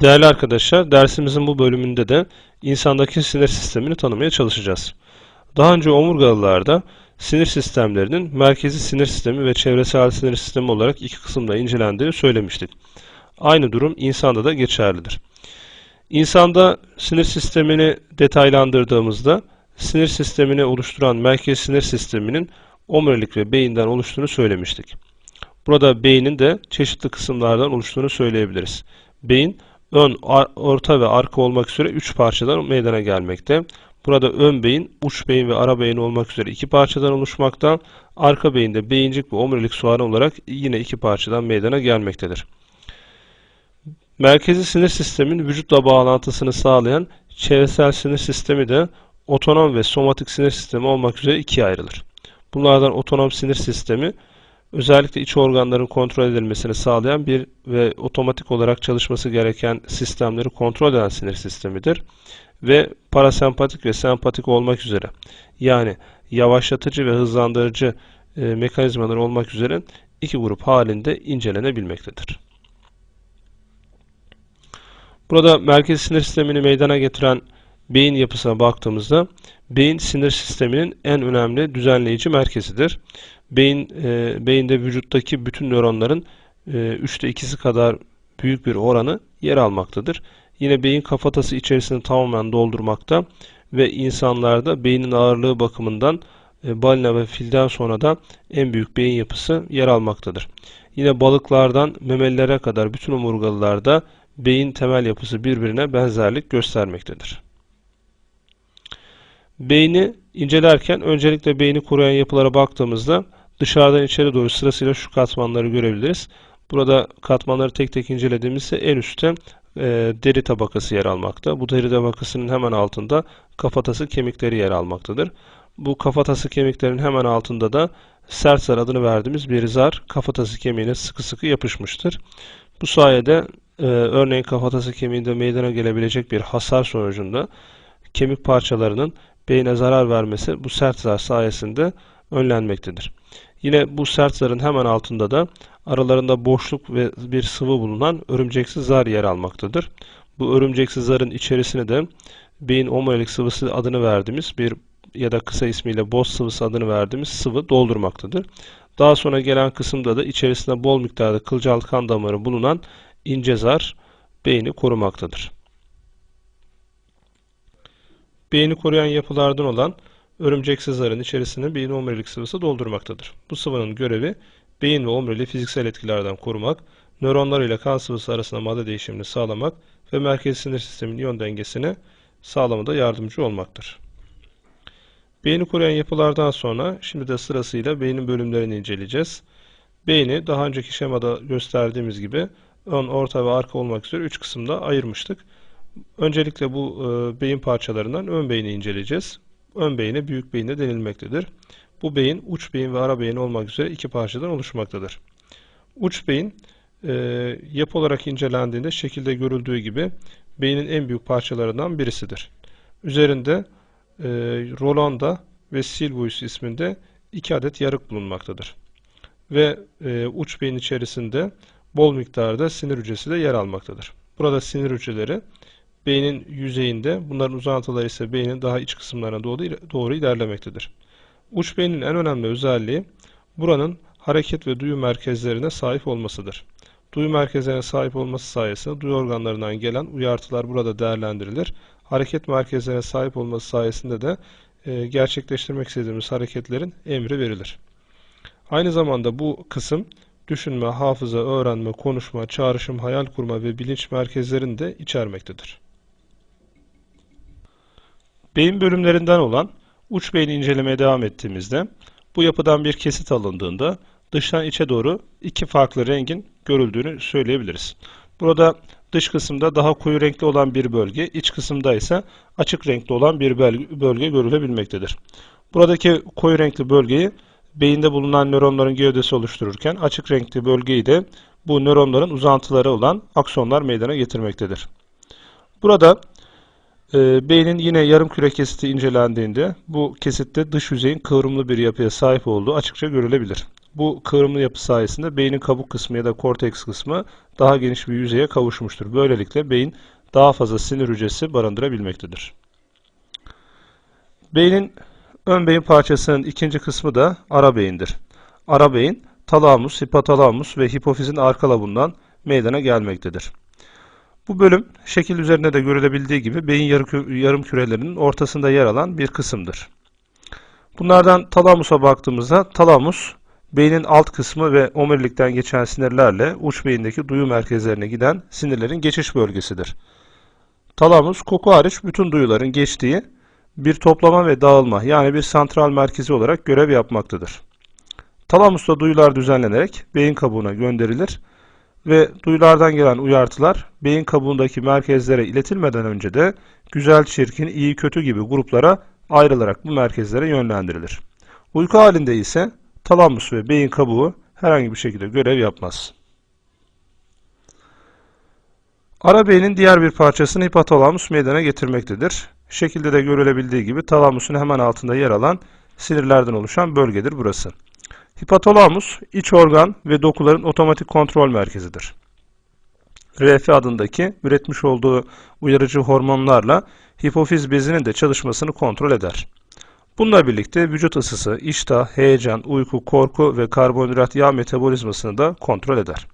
Değerli arkadaşlar, dersimizin bu bölümünde de insandaki sinir sistemini tanımaya çalışacağız. Daha önce omurgalılarda sinir sistemlerinin merkezi sinir sistemi ve çevresel sinir sistemi olarak iki kısımda incelendiğini söylemiştik. Aynı durum insanda da geçerlidir. İnsanda sinir sistemini detaylandırdığımızda sinir sistemini oluşturan merkezi sinir sisteminin omurilik ve beyinden oluştuğunu söylemiştik. Burada beynin de çeşitli kısımlardan oluştuğunu söyleyebiliriz. Beyin ön, orta ve arka olmak üzere 3 parçadan meydana gelmekte. Burada ön beyin, uç beyin ve ara beyin olmak üzere iki parçadan oluşmakta. Arka beyinde beyincik ve omurilik soğanı olarak yine iki parçadan meydana gelmektedir. Merkezi sinir sistemin vücutla bağlantısını sağlayan çevresel sinir sistemi de otonom ve somatik sinir sistemi olmak üzere ikiye ayrılır. Bunlardan otonom sinir sistemi özellikle iç organların kontrol edilmesini sağlayan bir ve otomatik olarak çalışması gereken sistemleri kontrol eden sinir sistemidir. Ve parasempatik ve sempatik olmak üzere yani yavaşlatıcı ve hızlandırıcı e, mekanizmalar olmak üzere iki grup halinde incelenebilmektedir. Burada merkez sinir sistemini meydana getiren beyin yapısına baktığımızda beyin sinir sisteminin en önemli düzenleyici merkezidir. Beyin e, beyinde vücuttaki bütün nöronların e, üçte ikisi kadar büyük bir oranı yer almaktadır. Yine beyin kafatası içerisini tamamen doldurmakta ve insanlarda beynin ağırlığı bakımından e, balina ve filden sonra da en büyük beyin yapısı yer almaktadır. Yine balıklardan memelilere kadar bütün omurgalılarda beyin temel yapısı birbirine benzerlik göstermektedir. Beyni incelerken öncelikle beyni koruyan yapılara baktığımızda dışarıdan içeri doğru sırasıyla şu katmanları görebiliriz. Burada katmanları tek tek incelediğimizde en üstte e, deri tabakası yer almakta. Bu deri tabakasının hemen altında kafatası kemikleri yer almaktadır. Bu kafatası kemiklerin hemen altında da sert zar adını verdiğimiz bir zar kafatası kemiğine sıkı sıkı yapışmıştır. Bu sayede e, örneğin kafatası kemiğinde meydana gelebilecek bir hasar sonucunda kemik parçalarının beyine zarar vermesi bu sert zar sayesinde önlenmektedir. Yine bu sert zarın hemen altında da aralarında boşluk ve bir sıvı bulunan örümceksiz zar yer almaktadır. Bu örümceksiz zarın içerisine de beyin omurilik sıvısı adını verdiğimiz bir ya da kısa ismiyle boz sıvısı adını verdiğimiz sıvı doldurmaktadır. Daha sonra gelen kısımda da içerisinde bol miktarda kılcal kan damarı bulunan ince zar beyni korumaktadır. Beyni koruyan yapılardan olan örümceksiz zarın içerisine beyin omurilik sıvısı doldurmaktadır. Bu sıvının görevi beyin ve omuriliği fiziksel etkilerden korumak, nöronlar ile kan sıvısı arasında madde değişimini sağlamak ve merkezi sinir sistemin iyon dengesini sağlamada yardımcı olmaktır. Beyni koruyan yapılardan sonra şimdi de sırasıyla beynin bölümlerini inceleyeceğiz. Beyni daha önceki şemada gösterdiğimiz gibi ön, orta ve arka olmak üzere 3 kısımda ayırmıştık. Öncelikle bu e, beyin parçalarından ön beyni inceleyeceğiz. Ön beyine büyük beyin de denilmektedir. Bu beyin uç beyin ve ara beyin olmak üzere iki parçadan oluşmaktadır. Uç beyin e, yapı olarak incelendiğinde şekilde görüldüğü gibi beynin en büyük parçalarından birisidir. Üzerinde e, Rolanda ve Silvius isminde iki adet yarık bulunmaktadır. Ve e, uç beyin içerisinde bol miktarda sinir hücresi de yer almaktadır. Burada sinir hücreleri beynin yüzeyinde, bunların uzantıları ise beynin daha iç kısımlarına doğru, doğru ilerlemektedir. Uç beynin en önemli özelliği buranın hareket ve duyu merkezlerine sahip olmasıdır. Duyu merkezlerine sahip olması sayesinde duyu organlarından gelen uyartılar burada değerlendirilir. Hareket merkezlerine sahip olması sayesinde de e, gerçekleştirmek istediğimiz hareketlerin emri verilir. Aynı zamanda bu kısım düşünme, hafıza, öğrenme, konuşma, çağrışım, hayal kurma ve bilinç merkezlerini de içermektedir. Beyin bölümlerinden olan uç beyni incelemeye devam ettiğimizde bu yapıdan bir kesit alındığında dıştan içe doğru iki farklı rengin görüldüğünü söyleyebiliriz. Burada dış kısımda daha koyu renkli olan bir bölge, iç kısımda ise açık renkli olan bir bölge görülebilmektedir. Buradaki koyu renkli bölgeyi beyinde bulunan nöronların gövdesi oluştururken açık renkli bölgeyi de bu nöronların uzantıları olan aksonlar meydana getirmektedir. Burada e, beynin yine yarım küre kesiti incelendiğinde bu kesitte dış yüzeyin kıvrımlı bir yapıya sahip olduğu açıkça görülebilir. Bu kıvrımlı yapı sayesinde beynin kabuk kısmı ya da korteks kısmı daha geniş bir yüzeye kavuşmuştur. Böylelikle beyin daha fazla sinir hücresi barındırabilmektedir. Beynin ön beyin parçasının ikinci kısmı da ara beyindir. Ara beyin talamus, hipotalamus ve hipofizin arka labundan meydana gelmektedir. Bu bölüm şekil üzerinde de görülebildiği gibi beyin yarım kürelerinin ortasında yer alan bir kısımdır. Bunlardan talamusa baktığımızda talamus beynin alt kısmı ve omurilikten geçen sinirlerle uç beyindeki duyu merkezlerine giden sinirlerin geçiş bölgesidir. Talamus koku hariç bütün duyuların geçtiği bir toplama ve dağılma yani bir santral merkezi olarak görev yapmaktadır. Talamusta duyular düzenlenerek beyin kabuğuna gönderilir ve duyulardan gelen uyartılar beyin kabuğundaki merkezlere iletilmeden önce de güzel, çirkin, iyi, kötü gibi gruplara ayrılarak bu merkezlere yönlendirilir. Uyku halinde ise talamus ve beyin kabuğu herhangi bir şekilde görev yapmaz. Ara beynin diğer bir parçasını hipotalamus meydana getirmektedir. Şekilde de görülebildiği gibi talamusun hemen altında yer alan sinirlerden oluşan bölgedir burası. Hipotalamus, iç organ ve dokuların otomatik kontrol merkezidir. RF adındaki üretmiş olduğu uyarıcı hormonlarla hipofiz bezinin de çalışmasını kontrol eder. Bununla birlikte vücut ısısı, iştah, heyecan, uyku, korku ve karbonhidrat yağ metabolizmasını da kontrol eder.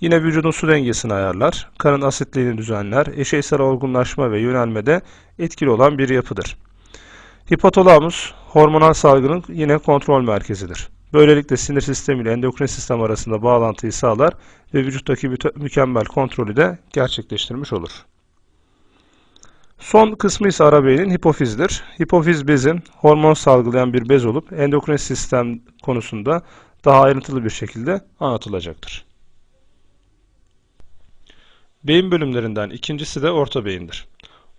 Yine vücudun su dengesini ayarlar, kanın asitliğini düzenler, eşeysel olgunlaşma ve yönelmede etkili olan bir yapıdır. Hipotalamus, hormonal salgının yine kontrol merkezidir. Böylelikle sinir sistemi ile endokrin sistem arasında bağlantıyı sağlar ve vücuttaki mükemmel kontrolü de gerçekleştirmiş olur. Son kısmı ise ara beynin hipofizdir. Hipofiz bezin hormon salgılayan bir bez olup endokrin sistem konusunda daha ayrıntılı bir şekilde anlatılacaktır. Beyin bölümlerinden ikincisi de orta beyindir.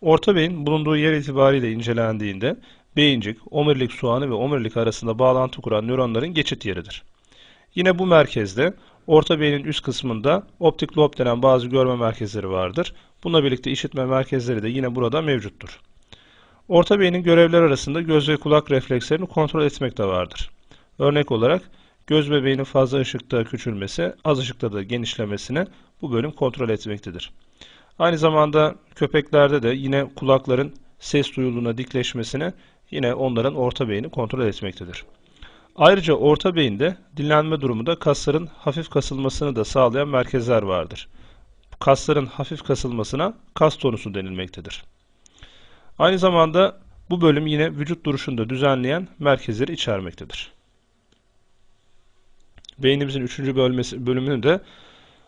Orta beyin bulunduğu yer itibariyle incelendiğinde beyincik, omurilik soğanı ve omurilik arasında bağlantı kuran nöronların geçit yeridir. Yine bu merkezde orta beynin üst kısmında optik lob denen bazı görme merkezleri vardır. Bununla birlikte işitme merkezleri de yine burada mevcuttur. Orta beynin görevler arasında göz ve kulak reflekslerini kontrol etmek de vardır. Örnek olarak göz bebeğinin fazla ışıkta küçülmesi, az ışıkta da genişlemesini bu bölüm kontrol etmektedir. Aynı zamanda köpeklerde de yine kulakların ses duyuluğuna dikleşmesini yine onların orta beyni kontrol etmektedir. Ayrıca orta beyinde dinlenme durumunda kasların hafif kasılmasını da sağlayan merkezler vardır. Kasların hafif kasılmasına kas tonusu denilmektedir. Aynı zamanda bu bölüm yine vücut duruşunu da düzenleyen merkezleri içermektedir. Beynimizin üçüncü bölmesi, bölümünü de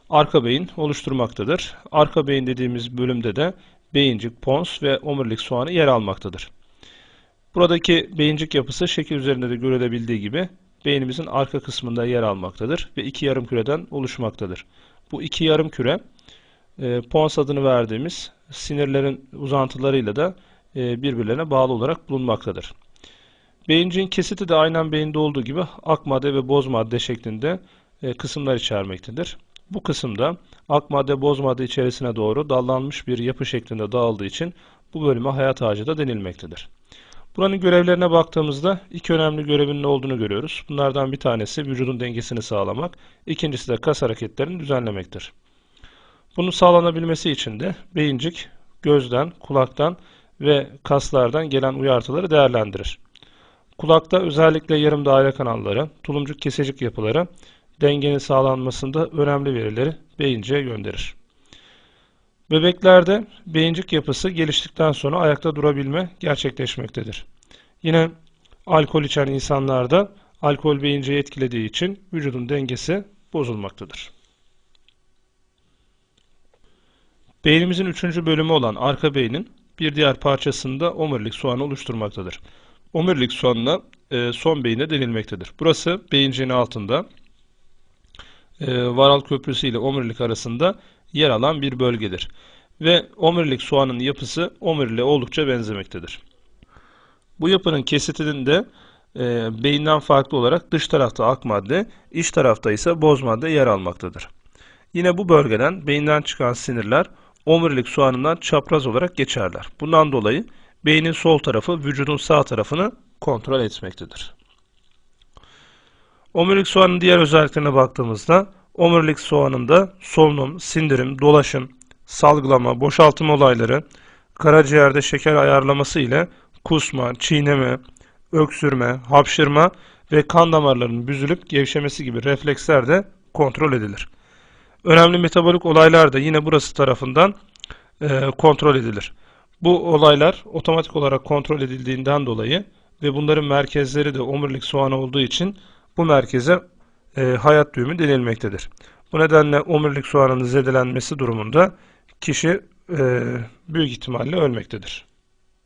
arka beyin oluşturmaktadır. Arka beyin dediğimiz bölümde de beyincik, pons ve omurilik soğanı yer almaktadır. Buradaki beyincik yapısı şekil üzerinde de görülebildiği gibi beynimizin arka kısmında yer almaktadır ve iki yarım küreden oluşmaktadır. Bu iki yarım küre e, pons adını verdiğimiz sinirlerin uzantılarıyla da e, birbirlerine bağlı olarak bulunmaktadır. Beyinciğin kesiti de aynen beyinde olduğu gibi ak madde ve boz madde şeklinde e, kısımlar içermektedir. Bu kısımda ak madde boz madde içerisine doğru dallanmış bir yapı şeklinde dağıldığı için bu bölüme hayat ağacı da denilmektedir. Buranın görevlerine baktığımızda iki önemli görevinin olduğunu görüyoruz. Bunlardan bir tanesi vücudun dengesini sağlamak, ikincisi de kas hareketlerini düzenlemektir. Bunun sağlanabilmesi için de beyincik gözden, kulaktan ve kaslardan gelen uyartıları değerlendirir. Kulakta özellikle yarım daire kanalları, tulumcuk kesecik yapıları dengenin sağlanmasında önemli verileri beyinciğe gönderir. Bebeklerde beyincik yapısı geliştikten sonra ayakta durabilme gerçekleşmektedir. Yine alkol içen insanlarda alkol beyinciği etkilediği için vücudun dengesi bozulmaktadır. Beynimizin üçüncü bölümü olan arka beynin bir diğer parçasında omurilik soğanı oluşturmaktadır. Omurilik soğanına e, son beyine denilmektedir. Burası beyinciğin altında e, varal köprüsü ile omurilik arasında yer alan bir bölgedir. Ve omurilik soğanın yapısı omuriliğe oldukça benzemektedir. Bu yapının kesitinin de e, beyinden farklı olarak dış tarafta ak madde, iç tarafta ise boz madde yer almaktadır. Yine bu bölgeden beyinden çıkan sinirler omurilik soğanından çapraz olarak geçerler. Bundan dolayı beynin sol tarafı vücudun sağ tarafını kontrol etmektedir. Omurilik soğanın diğer özelliklerine baktığımızda omurilik soğanında solunum, sindirim, dolaşım, salgılama, boşaltım olayları, karaciğerde şeker ayarlaması ile kusma, çiğneme, öksürme, hapşırma ve kan damarlarının büzülüp gevşemesi gibi refleksler de kontrol edilir. Önemli metabolik olaylar da yine burası tarafından e, kontrol edilir. Bu olaylar otomatik olarak kontrol edildiğinden dolayı ve bunların merkezleri de omurilik soğanı olduğu için bu merkeze e, hayat düğümü denilmektedir. Bu nedenle omurilik soğanının zedelenmesi durumunda kişi e, büyük ihtimalle ölmektedir.